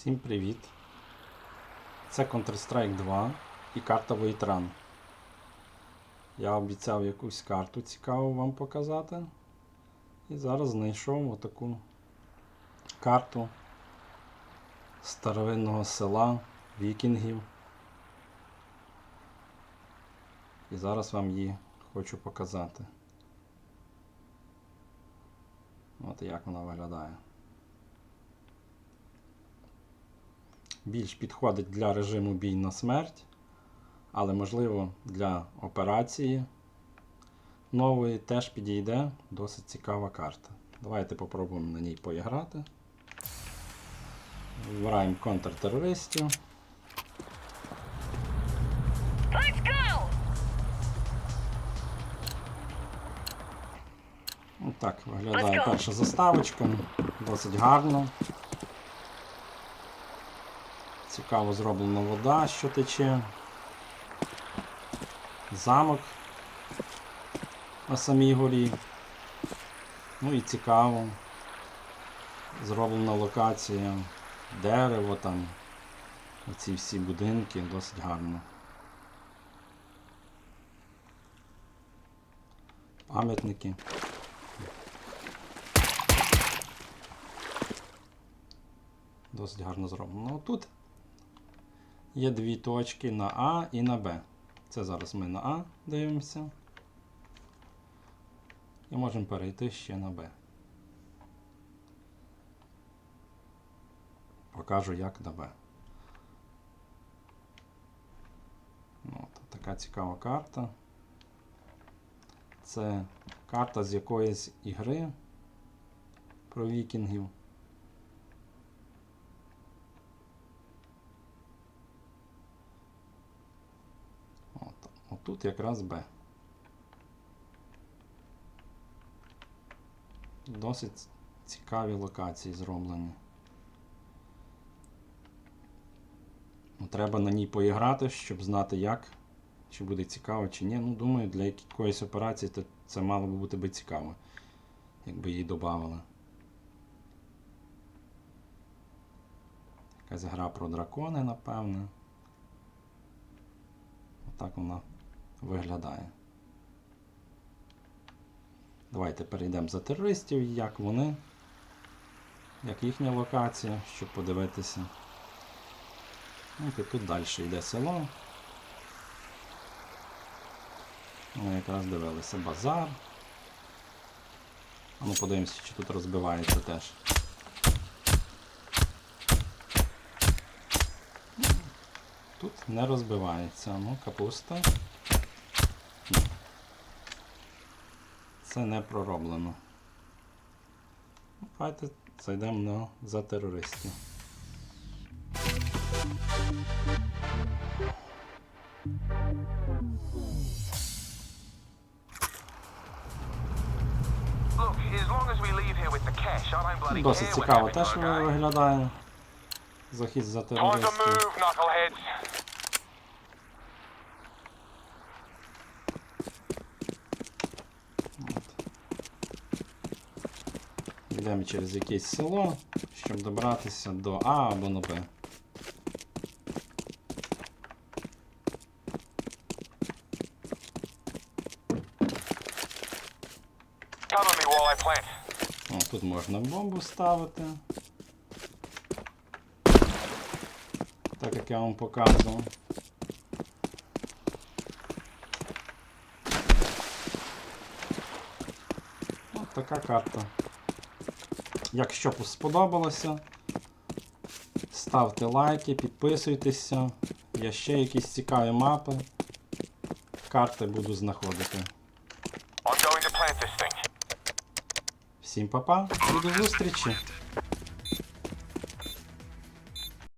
Всім привіт! Це Counter-Strike 2 і карта Voitran. Я обіцяв якусь карту цікаву вам показати. І зараз знайшов отаку карту старовинного села вікінгів. І зараз вам її хочу показати. От як вона виглядає. Більш підходить для режиму бій на смерть, але можливо для операції нової теж підійде досить цікава карта. Давайте попробуємо на ній поіграти. Вибираємо контртерористів. Так виглядає перша заставочка. Досить гарно. Цікаво зроблена вода, що тече. Замок на самій горі. Ну і цікаво. Зроблена локація. Дерево там. Оці всі будинки досить гарно. Пам'ятники. Досить гарно зроблено. Ну, тут є дві точки на А і на Б. Це зараз ми на А дивимося. І можемо перейти ще на Б. Покажу, як на Б. Ну, От, така цікава карта. Це карта з якоїсь ігри про вікінгів. От, отут якраз Б. Досить цікаві локації зроблені. Ну, Треба на ній поіграти, щоб знати як, чи буде цікаво, чи ні. Ну, думаю, для якоїсь операції то це мало би бути би цікаво, якби її додавали. Якась гра про дракони, напевне. Отак вона виглядає. Давайте перейдемо за терористів, як вони, як їхня локація, щоб подивитися. І тут далі йде село. Ми якраз дивилися базар. А ну подивимося, чи тут розбивається теж. Тут не розбивається. Ну, капуста. Це не пророблено. Ну, Давайте зайдемо на за терористів. Досить цікаво теж виглядає. Захід за терористів. Йдемо через якесь село, щоб добратися до А або на Б. О, тут можна бомбу ставити. Так як я вам показував. От така карта. Якщо сподобалося, ставте лайки, підписуйтеся. Є ще якісь цікаві мапи. Карти буду знаходити. Всім па-па і до зустрічі!